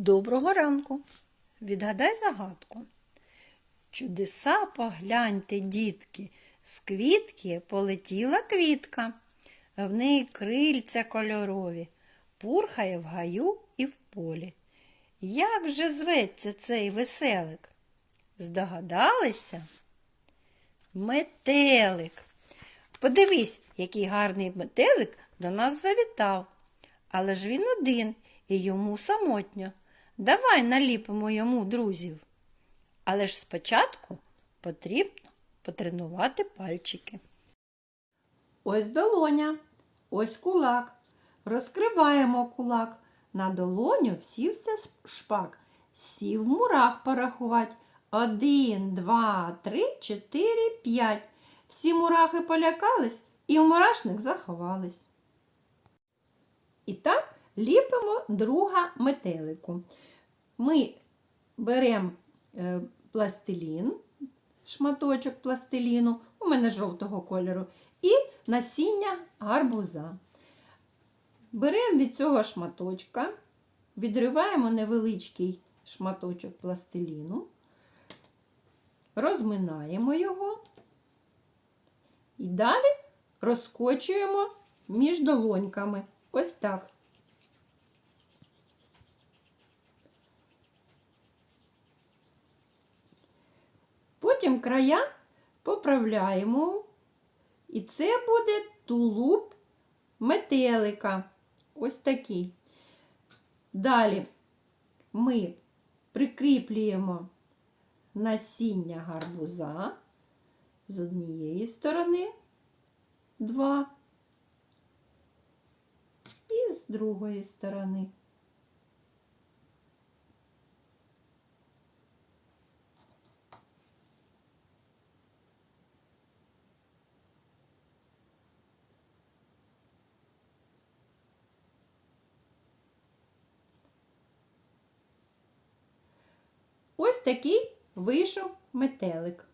Доброго ранку. Відгадай загадку. Чудеса погляньте, дітки, з квітки полетіла квітка, в неї крильця кольорові, пурхає в гаю і в полі. Як же зветься цей веселик? Здогадалися? Метелик. Подивись, який гарний метелик до нас завітав. Але ж він один і йому самотньо. Давай наліпимо йому друзів. Але ж спочатку потрібно потренувати пальчики. Ось долоня, ось кулак. Розкриваємо кулак. На долоню сівся шпак. Сів в мурах порахувати. Один, два, три, чотири, п'ять. Всі мурахи полякались і в мурашник заховались. І так ліпимо друга метелику. Ми беремо е, пластилін, шматочок пластиліну, у мене жовтого кольору, і насіння гарбуза. Беремо від цього шматочка, відриваємо невеличкий шматочок пластиліну, розминаємо його і далі розкочуємо між долоньками. Ось так. Потім края поправляємо, і це буде тулуб метелика. Ось такий. Далі ми прикріплюємо насіння гарбуза з однієї сторони, два, і з другої сторони. Ось такий вийшов метелик.